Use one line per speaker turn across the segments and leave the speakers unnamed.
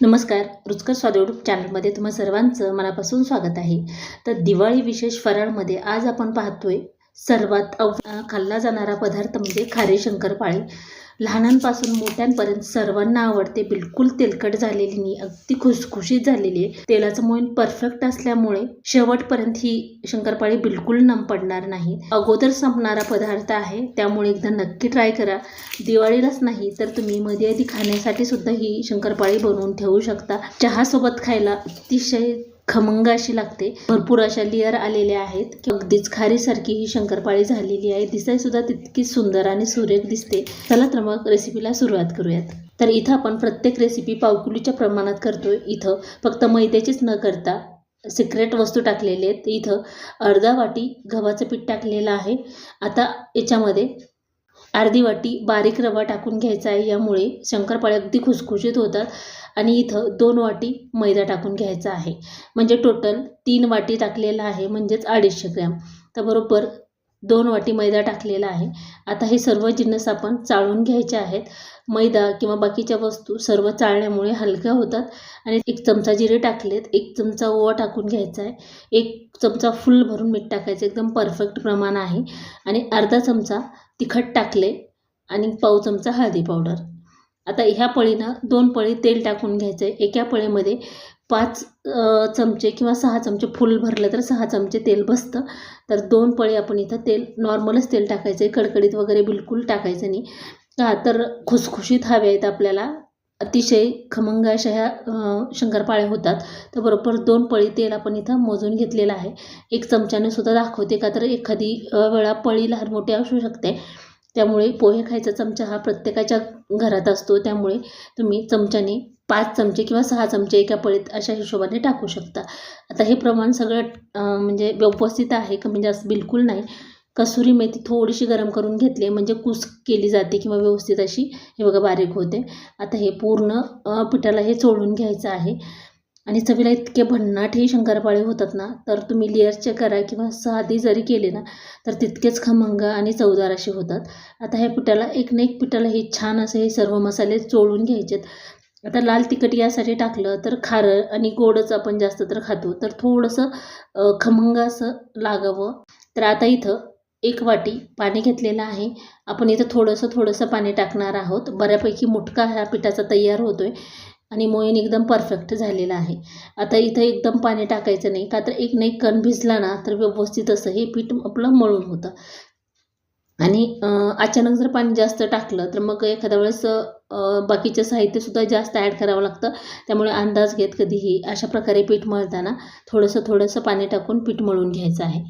नमस्कार रुचकर स्वाद यूट्यूब चॅनलमध्ये तुम्हा सर्वांचं मनापासून स्वागत आहे. तर दिवाळी विशेष फराळमध्ये आज आपण पाहतोय सर्वात अव खाल्ला जाणारा पदार्थ म्हणजे खारे शंकरपाळे. लहानांपासून मोठ्यांपर्यंत सर्वांना आवडते बिलकुल तेलकट झालेली नाही अगदी खुसखुशीत झालेली आहे. तेलाचं मोईन परफेक्ट असल्यामुळे शेवटपर्यंत ही शंकरपाळी बिलकुल नम पडणार नाही. अगोदर संपणारा पदार्थ आहे त्यामुळे एकदा नक्की ट्राय करा. दिवाळीलाच नाही तर तुम्ही मध्ये आधी खाण्यासाठी सुद्धा ही शंकरपाळी बनवून ठेवू शकता. चहासोबत खायला अतिशय खमंग अशी लागते. भरपूर अशा लेअर आलेल्या आहेत. की अगदीच खारीसारखी ही शंकरपाळी झालेली आहे. दिसाय सुद्धा तितकी सुंदर आणि सुरेख दिसते. चला तर मग रेसिपीला सुरुवात करूयात. तर इथं आपण प्रत्येक रेसिपी पावकुलीच्या प्रमाणात करतोय. इथं फक्त मैद्याचीच न करता सिक्रेट वस्तू टाकलेले आहेत. इथं अर्धा वाटी गव्हाचं पीठ टाकलेलं आहे. आता याच्यामध्ये अर्धी वाटी बारीक रवा टाकून घ्यायचा आहे. यामुळे शंकरपाळ्या अगदी खुसखुशीत होतात. आणि इथं दोन वाटी मैदा टाकून घ्यायचा आहे. म्हणजे टोटल तीन वाटी टाकलेला आहे म्हणजेच अडीचशे ग्रॅम. तर बरोबर दोन वाटी मैदा टाकलेला आहे. आता हे सर्व जिन्नस आपण चाळून घ्यायचे आहेत. मैदा किंवा बाकीच्या वस्तू सर्व चाळण्यामुळे हलक्या होतात. आणि एक चमचा जिरे टाकलेत एक चमचा ओवा टाकून घ्यायचा आहे. एक चमचा फुल भरून मीठ टाकायचं एकदम परफेक्ट प्रमाण आहे. आणि अर्धा चमचा तिखट टाकले आणि पाव चमचा हळदी पावडर. आता ह्या पळीनं दोन पळी तेल टाकून घ्यायचं. आहे एका पळीमध्ये पाच चमचे किंवा सहा चमचे फुल भरलं तर सहा चमचे तेल बसतं. तर दोन पळी आपण इथं तेल नॉर्मलच तेल टाकायचं आहे कडकडीत वगैरे बिलकुल टाकायचं नाही. का तर खुसखुशीत हवे आहेत आपल्याला. अतिशय खमंग अशा ह्या शंकरपाळ्या होतात. तर बरोबर दोन पळी तेल आपण इथं मोजून घेतलेलं आहे. एक चमच्याने सुद्धा दाखवते का तर एखादी वेळा पळी लहान मोठी असू शकते. त्यामुळे पोहे खायचा चमचा हा प्रत्येकाच्या घरात असतो. त्यामुळे तुम्ही चमच्याने पाच चमचे किंवा सहा चमचे एका पळीत अशा हिशोबाने टाकू शकता. आता हे प्रमाण सगळं म्हणजे व्यवस्थित आहे का? म्हणजे असं बिलकुल नाही. कसुरी मेथी थोडीशी गरम करून घेतली म्हणजे कुस केली जाते किंवा व्यवस्थित अशी हे बघा बारीक होते. आता हे पूर्ण पिठाला हे चोळून घ्यायचं आहे. आणि चवीला इतके भन्नाट हे शंकरपाळे होतात ना तर तुम्ही लेअरचे करा किंवा साधी जरी केले ना तर तितकेच खमंग आणि चवदार असे होतात. आता ह्या पिठाला एक ना एक पिठाला हे छान असे हे सर्व मसाले चोळून घ्यायचेत. आता लाल तिखट यासाठी टाकलं तर खारं आणि गोडच आपण जास्त तर खातो तर थोडंसं खमंग असं लागावं. तर आता इथं एक वाटी पाणी घेतलेलं आहे. आपण इथं थोडंसं थोडंसं पाणी टाकणार आहोत. बऱ्यापैकी मुटका ह्या पिठाचा तयार होतो आहे आणि मोईन एकदम परफेक्ट झालेला आहे. आता इथं एकदम पाणी टाकायचं नाही का तर एक ना एक कण भिजला ना तर व्यवस्थित असं हे पीठ आपलं मळून होतं. आणि अचानक जर पाणी जास्त टाकलं तर मग एखाद्या वेळेस बाकीचे बाकीचं साहित्यसुद्धा जास्त ॲड करावं लागतं. त्यामुळे अंदाज घेत कधीही अशा प्रकारे पीठ मळताना थोडंसं थोडंसं पाणी टाकून पीठ मळून घ्यायचं आहे.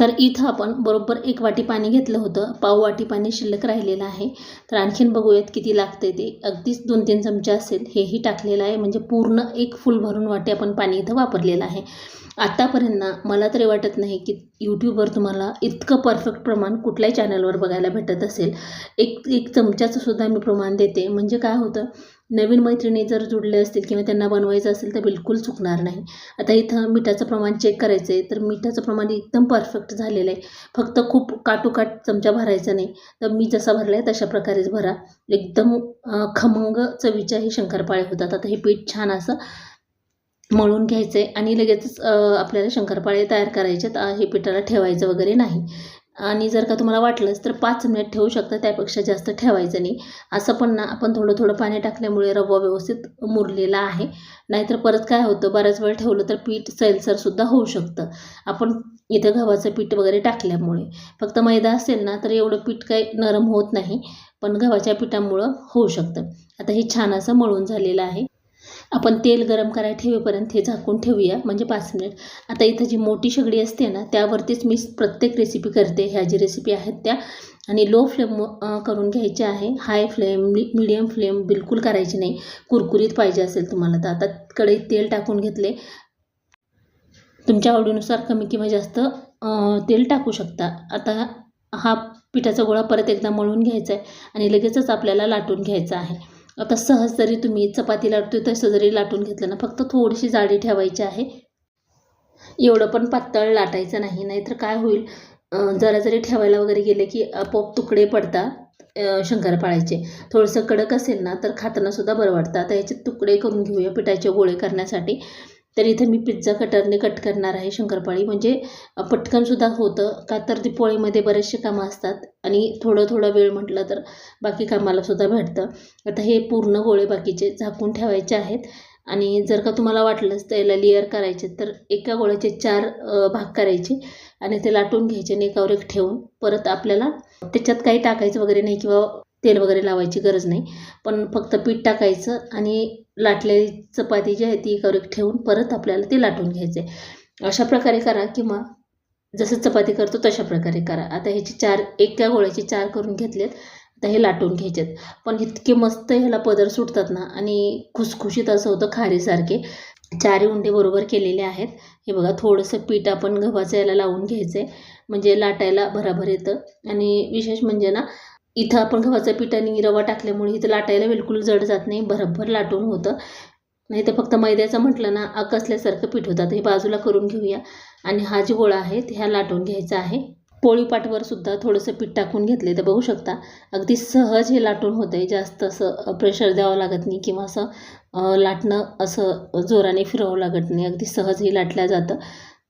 तर इथं आपण बरोबर एक वाटी पाणी घेतलं होतं. पाव वाटी पाणी शिल्लक राहिलेलं आहे. तर आणखीन बघूयात किती लागते ते. अगदीच दोन तीन चमचे असेल. हेही टाकलेलं आहे. म्हणजे पूर्ण एक फुल भरून वाटी आपण पाणी इथं वापरलेलं आहे. आत्तापर्यंत ना मला तरी वाटत नाही की यूट्यूबवर तुम्हाला इतकं परफेक्ट प्रमाण कुठल्याही चॅनलवर बघायला भेटत असेल. एक एक चमच्याचं सुद्धा मी प्रमाण देते. म्हणजे काय होतं? नवीन मैत्रिणी जर जुडले असतील किंवा त्यांना बनवायचं असेल तर बिलकुल चुकणार नाही. आता इथं मिठाचं प्रमाण चेक करायचं आहे तर मिठाचं प्रमाण एकदम परफेक्ट झालेलं आहे. फक्त खूप काटोकाट चमचा भरायचा नाही. तर मी जसा भरला आहे तशा प्रकारेच भरा. एकदम खमंग चवीच्या हे शंकरपाळे होतात. आता हे पीठ छान असं मळून घ्यायचं आहे आणि लगेचच आपल्याला शंकरपाळे तयार करायचे आहेत. हे पिठाला ठेवायचं वगैरे नाही. आणि जर का तुम्हाला वाटलंच तर पाच मिनिट ठेवू शकता त्यापेक्षा जास्त ठेवायचं नाही. असं पण ना आपण थोडं थोडं पाणी टाकल्यामुळे रवा व्यवस्थित मुरलेला आहे. नाहीतर परत काय होतं बऱ्याच वेळ ठेवलं तर पीठ सैलसरसुद्धा होऊ शकतं. आपण इथं गव्हाचं पीठ वगैरे टाकल्यामुळे. फक्त मैदा असेल ना तर एवढं पीठ काही नरम होत नाही पण गव्हाच्या पिठामुळं होऊ शकतं. आता हे छान असं मळून झालेलं आहे. आपण तेल गरम करायला ठेवेपर्यंत हे झाकून ठेवूया. म्हणजे पाच मिनिट आता इथं जी मोठी शेगडी असते ना त्यावरतीच मी प्रत्येक रेसिपी करते. ह्या जी रेसिपी आहेत त्या. आणि लो फ्लेम करून घ्यायची आहे. हाय फ्लेम मिडियम फ्लेम बिलकुल करायची नाही. कुरकुरीत पाहिजे असेल तुम्हाला तर. आता कढईत तेल टाकून घेतले. तुमच्या आवडीनुसार कमी किंवा जास्त तेल टाकू शकता. आता हा पिठाचा गोळा परत एकदा मळून घ्यायचा आहे आणि लगेचच आपल्याला लाटून घ्यायचा आहे. आता सहज जरी तुम्ही चपाती लाटतोय तसं जरी लाटून घेतलं ना फक्त थोडीशी जाडी ठेवायची आहे. एवढं पण पातळ लाटायचं नाही नाहीतर काय होईल? जरा जरी ठेवायला वगैरे गेले की आपोआप तुकडे पडतात शंकरपाळ्याचे. थोडंसं कडक असेल ना तर खाताना सुद्धा बरं वाटतं. आता याचे तुकडे करून घेऊया पिठाचे गोळे करण्यासाठी. तर इथे मी पिझ्झा कटरने कट करणार आहे शंकरपाळी. म्हणजे पटकनसुद्धा होतं का तर ती पोळीमध्ये बरेचसे कामं असतात. आणि थोडं थोडं वेळ म्हटलं तर बाकी कामालासुद्धा भेटतं. आता हे पूर्ण गोळे बाकीचे झाकून ठेवायचे आहेत. आणि जर का तुम्हाला वाटलंच तर याला लेअर करायचे तर एका गोळ्याचे चार भाग करायचे आणि ते लाटून घ्यायचे आणि एकावर एक ठेवून परत आपल्याला त्याच्यात काही टाकायचं वगैरे नाही किंवा तेल वगैरे लावायची गरज नाही. पण फक्त पीठ टाकायचं आणि लाटलेली चपाती जी आहे ती एकावर एक ठेवून परत आपल्याला ती लाटून घ्यायचे अशा प्रकारे करा किंवा जसं चपाती करतो तशा प्रकारे करा. आता ह्याची चार एका गोळ्याची चार करून घेतलेत. आता हे लाटून घ्यायचेत. पण इतके मस्त ह्याला पदर सुटतात ना आणि खुसखुशीत असं होतं खारीसारखे. चारी उंडे बरोबर केलेले आहेत. हे बघा थोडंसं पीठ आपण गव्हाचं याला लावून घ्यायचं आहे म्हणजे लाटायला भराभर येतं. आणि विशेष म्हणजे ना इथं आपण गव्हाचं पीठ आणि रवा टाकल्यामुळे इथं लाटायला बिलकुल जड जात नाही भरभर लाटून होतं. नाही तर फक्त मैद्याचं म्हटलं ना आकसल्यासारखं पीठ होतं हे बाजूला करून घेऊया. आणि हा जी गोळा आहे ह्या लाटून घ्यायचा आहे. पोळीपाटवर सुद्धा थोडंसं पीठ टाकून घेतले तर बघू शकता. अगदी सहज हे लाटून होतं आहे जास्त असं प्रेशर द्यावं लागत नाही किंवा असं लाटणं असं जोराने फिरवावं लागत नाही. अगदी सहज हे लाटलं जातं.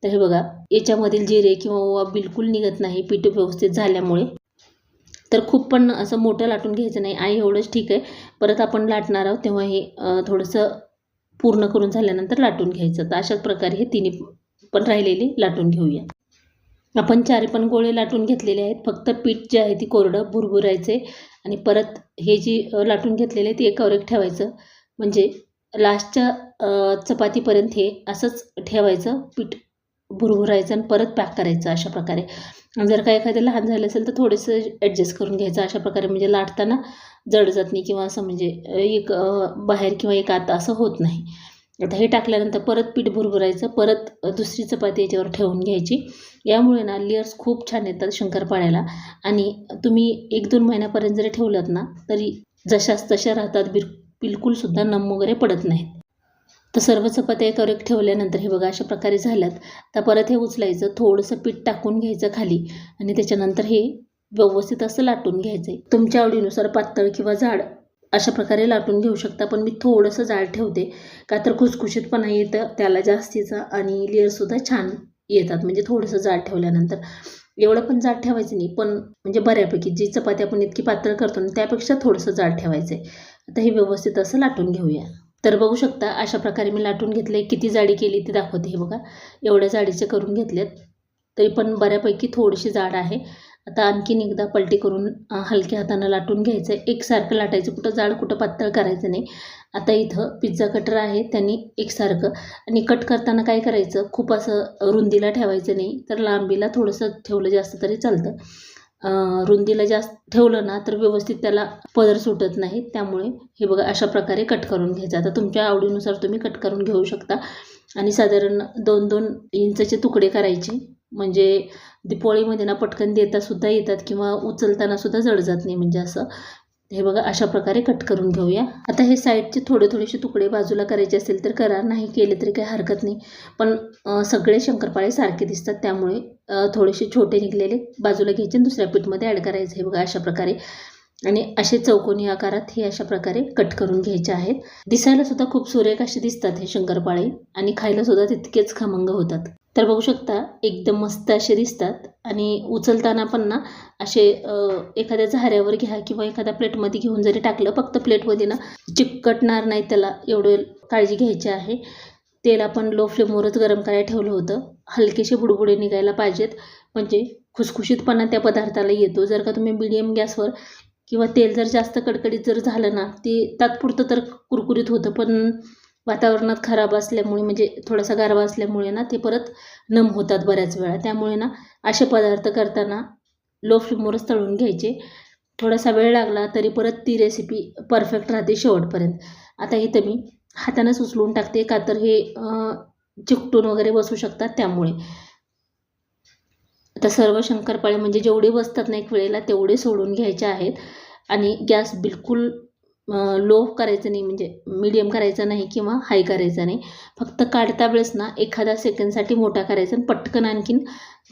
तर हे बघा याच्यामधील जिरे किंवा ओवा बिलकुल निघत नाही. पीठ व्यवस्थित झाल्यामुळे. तर खूप पण असं मोठं लाटून घ्यायचं नाही. आई एवढंच ठीक आहे. परत आपण लाटणार आहोत तेव्हा हे थोडंसं पूर्ण करून झाल्यानंतर लाटून घ्यायचं. तर अशाच प्रकारे हे तिन्ही पण राहिलेले लाटून घेऊया. आपण चारी पण गोळे लाटून घेतलेले आहेत. फक्त पीठ जे आहे ती कोरडं भुरभुरायचे आणि परत हे जी लाटून घेतलेले आहे ती एकावर एक ठेवायचं. म्हणजे लास्टच्या चपातीपर्यंत हे असंच ठेवायचं. पीठ भुरभुरायचं आणि परत पॅक करायचं अशा प्रकारे. जर का एखादं लहान झालं असेल तर थोडंसं ॲडजस्ट करून घ्यायचं. अशा प्रकारे म्हणजे लाटताना जड जात नाही किंवा असं म्हणजे एक बाहेर किंवा एक आत असं होत नाही. आता हे टाकल्यानंतर परत पीठ भुरभुरायचं परत दुसरी चपाती याच्यावर ठेवून घ्यायची. यामुळे ना लेअर्स खूप छान येतात शंकरपाळ्याला. आणि तुम्ही एक दोन महिन्यापर्यंत जरी ठेवलात ना तरी जशाच तशा राहतात बिल बिलकुलसुद्धा नम वगैरे पडत नाहीत. तर सर्व चपात्या एकावर एक ठेवल्यानंतर हे बघा अशा प्रकारे झाल्यात. तर परत हे उचलायचं थोडंसं पीठ टाकून घ्यायचं खाली आणि त्याच्यानंतर हे व्यवस्थित असं लाटून घ्यायचं आहे तुमच्या आवडीनुसार पातळ किंवा जाड अशा प्रकारे लाटून घेऊ शकता पण मी थोडंसं जाड ठेवते. का तर खुसखुशीतपणा येतं त्याला जास्तीचा आणि लेअरसुद्धा छान येतात. म्हणजे थोडंसं जाड ठेवल्यानंतर. एवढं पण जाड ठेवायचं नाही पण म्हणजे बऱ्यापैकी जी चपाती आपण इतकी पातळ करतो ना त्यापेक्षा थोडंसं जाड ठेवायचं आहे आता हे व्यवस्थित असं लाटून घेऊया. तर बघू शकता अशा प्रकारे मी लाटून घेतले किती जाडी केली ती दाखवते हे बघा. एवढ्या जाडीचे करून घेतलेत. तरी पण बऱ्यापैकी थोडीशी जाड आहे. आता आणखीन एकदा पलटी करून हलक्या हातानं लाटून घ्यायचं आहे एकसारखं लाटायचं. कुठं जाड कुठं पातळ करायचं नाही. आता इथं पिझ्झा कटर आहे. त्यांनी एकसारखं. आणि कट करताना काय करायचं? खूप असं रुंदीला ठेवायचं नाही. तर लांबीला थोडंसं ठेवलं जास्त तरी चालतं. रुंदीला जास्त ठेवलं ना तर व्यवस्थित त्याला पदर सुटत नाही. त्यामुळे हे बघा अशा प्रकारे कट करून घ्यायचं. आता तुमच्या आवडीनुसार तुम्ही कट करून घेऊ शकता. आणि साधारण दोन दोन इंचचे तुकडे करायचे. म्हणजे दिपोळीमध्ये ना पटकन देतासुद्धा येतात किंवा उचलतानासुद्धा जड जात नाही म्हणजे असं. हे बघा अशा प्रकारे कट करून घेऊया. आता हे साईडचे थोडे थोडेसे तुकडे बाजूला करायचे असेल तर करा. नाही केले तरी काही हरकत नाही. पण सगळे शंकरपाळे सारखे दिसतात त्यामुळे थोडेसे छोटे निघलेले बाजूला घ्यायचे आणि दुसऱ्या पीठमध्ये ॲड करायचं हे बघा अशा प्रकारे. आणि असे चौकोनी आकारात हे अशा प्रकारे कट करून घ्यायचे आहेत. दिसायला सुद्धा खूप सुरेख असे दिसतात हे शंकरपाळे आणि खायला सुद्धा तितकेच खमंग होतात. तर बघू शकता एकदम मस्त असे दिसतात. आणि उचलताना पण ना असे एखाद्या झाऱ्यावर घ्या किंवा एखाद्या प्लेटमध्ये घेऊन जरी टाकलं फक्त प्लेटमध्ये ना चिकटणार नाही त्याला एवढं काळजी घ्यायची आहे. तेल आपण लो फ्लेमवरच गरम करायला ठेवलं होतं. हलकेसे बुडबुडे निघायला पाहिजेत. म्हणजे खुसखुशीतपणा त्या पदार्थाला येतो. जर का तुम्ही मिडियम गॅसवर किंवा तेल जर जास्त कडकडीत जर झालं ना ते तात्पुरतं तर कुरकुरीत होतं. पण वातावरणात खराब असल्यामुळे म्हणजे थोडासा गारवा असल्यामुळे ना ते परत नम होतात बऱ्याच वेळा. त्यामुळे ना असे पदार्थ करताना लो फ्लेमवरच तळून घ्यायचे. थोडासा वेळ लागला तरी परत ती रेसिपी परफेक्ट राहते शेवटपर्यंत. आता इथं मी हातानंच उचलून टाकते का तर हे चिकटून वगैरे बसू शकतात त्यामुळे. आता सर्व शंकरपाळे म्हणजे जेवढे बसतात ना एक वेळेला तेवढे सोडून घ्यायचे आहेत. आणि गॅस बिलकुल लो करायचं नाही म्हणजे मीडियम करायचा नाही किंवा हाय करायचा नाही. फक्त काढता वेळेस ना एखादा सेकंडसाठी मोठा करायचा आणि पटकन आणखीन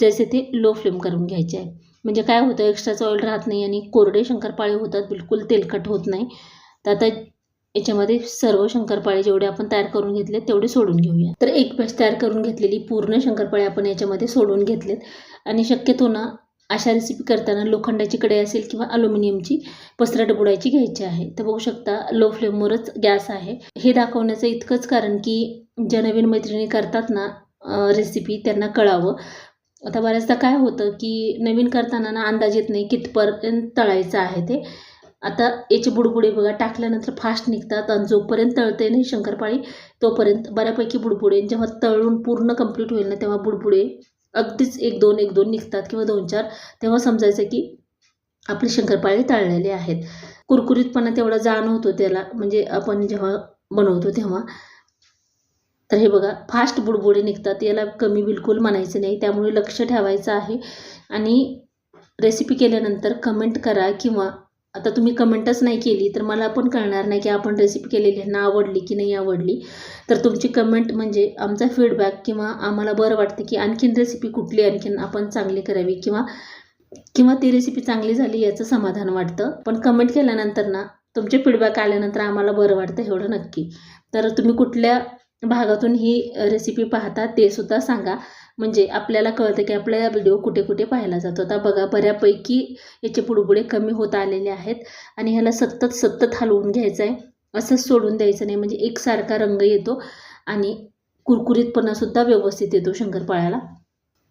जैसे ते लो फ्लेम करून घ्यायचे आहे. म्हणजे काय होतं एक्स्ट्राचं ऑइल राहत नाही आणि कोरडे शंकरपाळे होतात बिलकुल तेलकट होत नाही. तर आता याच्यामध्ये सर्व शंकरपाळे जेवढे आपण तयार करून घेतले तेवढे सोडून घेऊया. तर एक बॅच तयार करून घेतलेली पूर्ण शंकरपाळे आपण याच्यामध्ये सोडून घेतलेत. आणि शक्यतो ना अशा रेसिपी करताना लोखंडाची कढई असेल किंवा अल्युमिनियमची पसरट बुडायची घ्यायची आहे. तर बघू शकता लो फ्लेमवरच गॅस आहे. हे दाखवण्याचं इतकंच कारण की ज्या नवीन मैत्रिणी करतात ना रेसिपी त्यांना कळावं. आता बऱ्याचदा काय होतं की नवीन करताना ना अंदाज येत नाही कितपर्यंत तळायचं आहे ते. आता याचे बुडबुडे बघा टाकल्यानंतर फास्ट निघतात आणि जोपर्यंत तळते नाही शंकरपाळी तोपर्यंत बऱ्यापैकी बुडबुडे जेव्हा तळून पूर्ण कंप्लीट होईल ना तेव्हा बुडबुडे अगदीच एक दोन एक दोन निघतात किंवा दोन चार तेव्हा समजायचं की आपले शंकरपाळे तळलेले आहेत. कुरकुरीतपणा तेवढा जाणवतो त्याला म्हणजे आपण जेव्हा बनवतो तेव्हा. तर हे बघा फास्ट बुडबुडे निघतात याला कमी बिलकुल म्हणायचं नाही त्यामुळे लक्ष ठेवायचं आहे. आणि रेसिपी केल्यानंतर कमेंट करा किंवा आता तुम्ही कमेंटच नाही केली तर मला पण कळणार नाही की आपण रेसिपी केलेली ह्यांना आवडली की नाही आवडली. तर तुमची कमेंट म्हणजे आमचा फीडबॅक किंवा आम्हाला बरं वाटतं की आणखीन रेसिपी कुठली आणखीन आपण चांगली करावी किंवा किंवा ती रेसिपी चांगली झाली याचं समाधान वाटतं. पण कमेंट केल्यानंतर ना तुमचे फीडबॅक आल्यानंतर आम्हाला बरं वाटतं एवढं नक्की. तर तुम्ही कुठल्या भागातून ही रेसिपी पाहता ते सुद्धा सांगा. म्हणजे आपल्याला कळतं की आपला व्हिडिओ कुठे कुठे पाहायला जातो. आता बघा बऱ्यापैकी याचे पुडबुडे कमी होत आलेले आहेत आणि ह्याला सतत सतत हलवून घ्यायचं आहे असंच सोडून द्यायचं नाही. म्हणजे एकसारखा रंग येतो आणि कुरकुरीतपणासुद्धा व्यवस्थित येतो शंकरपाळ्याला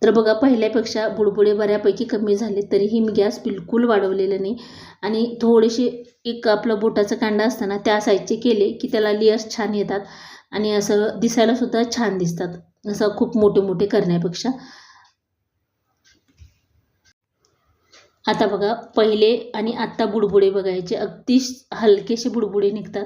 तर बघा पहिल्यापेक्षा बुडबुडे बऱ्यापैकी कमी झाले तरीही मी गॅस बिलकुल वाढवलेलं नाही. आणि थोडेसे एक आपलं बोटाचं कांडा असताना त्या साईजचे केले की त्याला लेअर्स छान येतात. आणि असं दिसायलासुद्धा छान दिसतात. असं खूप मोठे मोठे करण्यापेक्षा. आता बघा पहिले आणि आत्ता बुडबुडे बघायचे. अगदी हलकेसे बुडबुडे निघतात.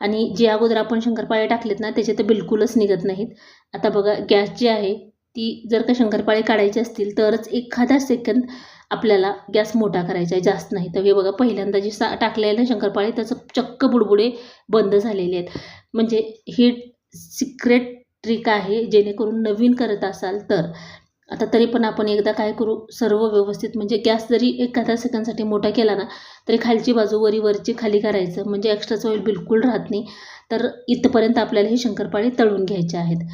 आणि जे अगोदर आपण शंकरपाळे टाकलेत ना त्याचे तर बिलकुलच निघत नाहीत. आता बघा गॅस जी आहे ती जर का शंकरपाळे काढायचे असतील तरच एखादा सेकंद आपल्याला गॅस मोठा करायचा आहे जास्त नाही. तर हे बघा पहिल्यांदा जे सा टाकलेलं शंकरपाळे त्याचं चक्क बुडबुडे बंद झालेले आहेत. म्हणजे ही सिक्रेट ट्रिक आहे जेणेकरून नवीन करत असाल तर. आता तरी पण आपण एकदा काय करू सर्व व्यवस्थित म्हणजे गॅस जरी एखाद्या सेकंदसाठी मोठा केला ना तरी खालची बाजू वरी वरची खाली करायचं म्हणजे एक्स्ट्राचं ऑइल बिलकुल राहत नाही. तर इथपर्यंत आपल्याला हे शंकरपाळे तळून घ्यायचे आहेत.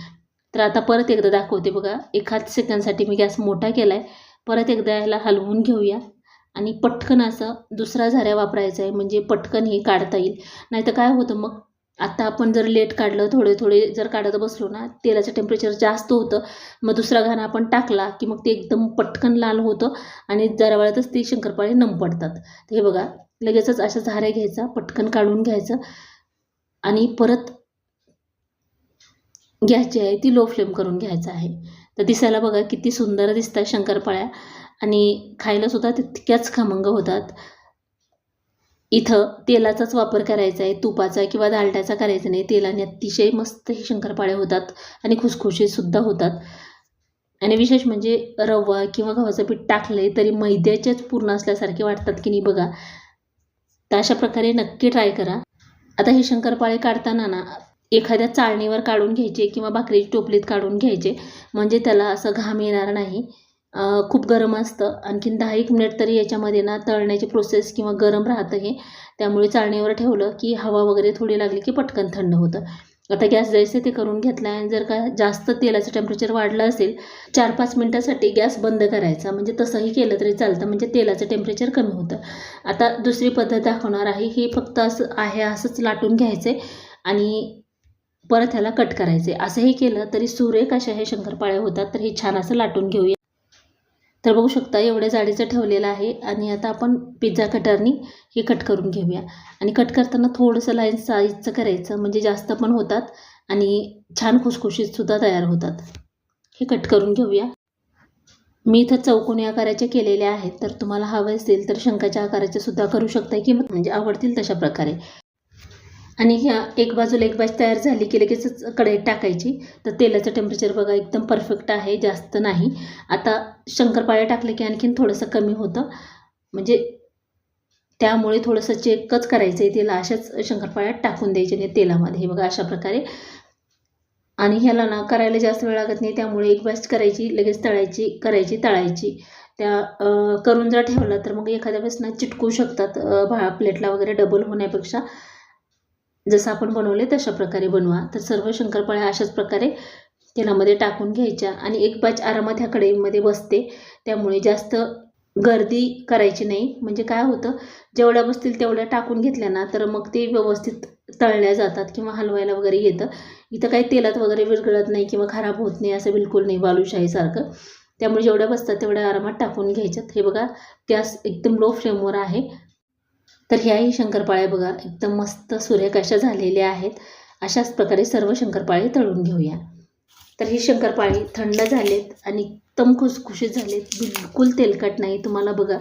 तर आता परत एकदा दाखवते बघा एखाद सेकंदसाठी मी गॅस मोठा केला आहे परत एकदा याला हलवून घेऊया. आणि पटकन असं दुसरा झाऱ्या वापरायचा आहे म्हणजे पटकन हे काढता येईल. नाही तर काय होतं मग? आता आपण जर लेट काढलं थोडे थोडे जर काढत बसलो ना तेलाचं टेम्परेचर जास्त होतं. मग दुसरा घाणा आपण टाकला की मग ते एकदम पटकन लाल होतं आणि जरा वेळातच ते शंकरपाळे नंपडतात हे बघा लगेचच अशा झाऱ्या घ्यायचा पटकन काढून घ्यायचं. आणि परत गॅस जी आहे ती लो फ्लेम करून घ्यायचा आहे. तर दिसायला बघा किती सुंदर दिसतात शंकरपाळ्या. आणि खायलासुद्धा तितक्याच खमंग होतात. इथं तेलाचाच वापर करायचा आहे. तुपाचा किंवा दालड्याचा करायचा नाही. तेलाने अतिशय मस्त हे शंकरपाळे होतात आणि खुसखुशीतसुद्धा होतात. आणि विशेष म्हणजे रवा किंवा गव्हाचं पीठ टाकले तरी मैद्याचेच पूर्ण असल्यासारखे वाटतात की नाही बघा. तर अशा प्रकारे नक्की ट्राय करा. आता हे शंकरपाळे काढताना ना एखाद्या चाळणीवर काढून घ्यायचे किंवा भाकरीची टोपलीत काढून घ्यायचे. म्हणजे त्याला असं घाम येणार नाही. खूप गरम असतं. आणखीन दहा एक मिनिट तरी याच्यामध्ये ना तळण्याची प्रोसेस किंवा गरम राहतं हे. त्यामुळे चाळणीवर ठेवलं की हवा वगैरे थोडी लागली की पटकन थंड होतं. आता गॅस जैसे ते करून घेतला आहे जर का जास्त तेलाचं टेम्परेचर वाढलं असेल चार पाच मिनटासाठी गॅस बंद करायचा. म्हणजे तसंही केलं तरी चालतं. म्हणजे तेलाचं टेम्परेचर कमी होतं. आता दुसरी पद्धत दाखवणार आहे. हे फक्त असं आहे असंच लाटून घ्यायचं आहे आणि परत ह्याला कट करायचे. असंही केलं तरी सुरेख अशा हे शंकरपाळ्या होतात तर हे छान असं लाटून घेऊया. तर बघू शकता एवढ्या जाडीचं ठेवलेलं आहे आणि आता आपण पिझ्झा कटरनी हे कट करून घेऊया. आणि कट करताना थोडंसं लाईन साईजचं करायचं म्हणजे जास्त पण होतात आणि छान खुसखुशीतसुद्धा तयार होतात. हे कट करून घेऊया. मी इथं चौकोनी आकाराचे केलेले आहेत तर तुम्हाला हवे असेल तर शंकाच्या आकाराचे सुद्धा करू शकता किंवा म्हणजे आवडतील तशा प्रकारे. आणि ह्या एक बाजूला एक बाज तयार झाली की लगेचच कढईत टाकायची. तर तेलाचं टेम्परेचर बघा एकदम परफेक्ट आहे जास्त नाही. आता शंकरपाळ्या टाकले की आणखीन थोडंसं कमी होतं. म्हणजे त्यामुळे थोडंसं चेकच करायचं आहे तेला अशाच शंकरपाळ्यात टाकून द्यायचे नाही तेलामध्ये. हे बघा अशा प्रकारे. आणि ह्याला ना करायला जास्त वेळ लागत नाही त्यामुळे एक बाज करायची लगेच तळायची करायची तळायची. त्या करून जर ठेवला तर मग एखाद्या वेळेस ना चिटकू शकतात भा प्लेटला वगैरे डबल होण्यापेक्षा. जसं आपण बनवले तशा प्रकारे बनवा. तर सर्व शंकरपाळ्या अशाच प्रकारे तेलामध्ये टाकून घ्यायच्या आणि एक बॅच आरामात ह्या कढईमध्ये बसते. त्यामुळे जास्त गर्दी करायची नाही. म्हणजे काय होतं जेवढ्या बसतील तेवढ्या टाकून घेतल्या ना तर मग ते व्यवस्थित तळल्या जातात किंवा हलवायला वगैरे येतं. इथं काही तेलात वगैरे विरघळत नाही किंवा खराब होत नाही असं बिलकुल नाही बालुशाहीसारखं. त्यामुळे जेवढ्या बसतात तेवढ्या आरामात टाकून घ्यायच्यात. हे बघा गॅस एकदम लो फ्लेमवर आहे. तर ह्याही शंकरपाळ्या बघा एकदम मस्त सुरेख अशा झालेल्या आहेत अशाच प्रकारे सर्व शंकरपाळे तळून घेऊया. तर ही शंकरपाळी थंड झालेत आणि एकदम खुसखुशीत झालेत बिलकुल तेलकट नाही. तुम्हाला बघा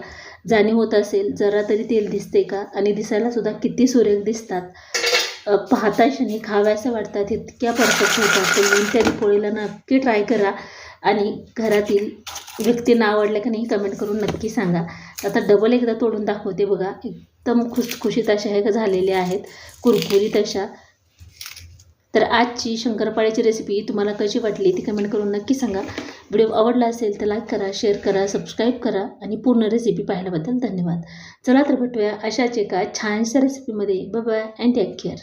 जाणीव होत असेल जरा तरी तेल दिसते का? आणि दिसायलासुद्धा किती सुरेख दिसतात. पाहता क्षणी खाव्यासं वाटतात इतक्या परफेक्ट होतात. तर त्या पोळीला नक्की ट्राय करा. आणि घरातील व्यक्तींना आवडलं का नाही कमेंट करून नक्की सांगा. आता डबल एकदा तोडून दाखवते बघा एकदम खुशखुशीत अशा ह्या झालेल्या आहेत. कुरकुरीत अशा. तर आजची शंकरपाळ्याची रेसिपी तुम्हाला कशी वाटली ती कमेंट करून नक्की सांगा. व्हिडिओ आवडला असेल तर लाईक करा शेअर करा सबस्क्राईब करा आणि पूर्ण रेसिपी पाहिल्याबद्दल धन्यवाद. चला तर भेटूया अशाच एका छानशा रेसिपीमध्ये bye bye and take care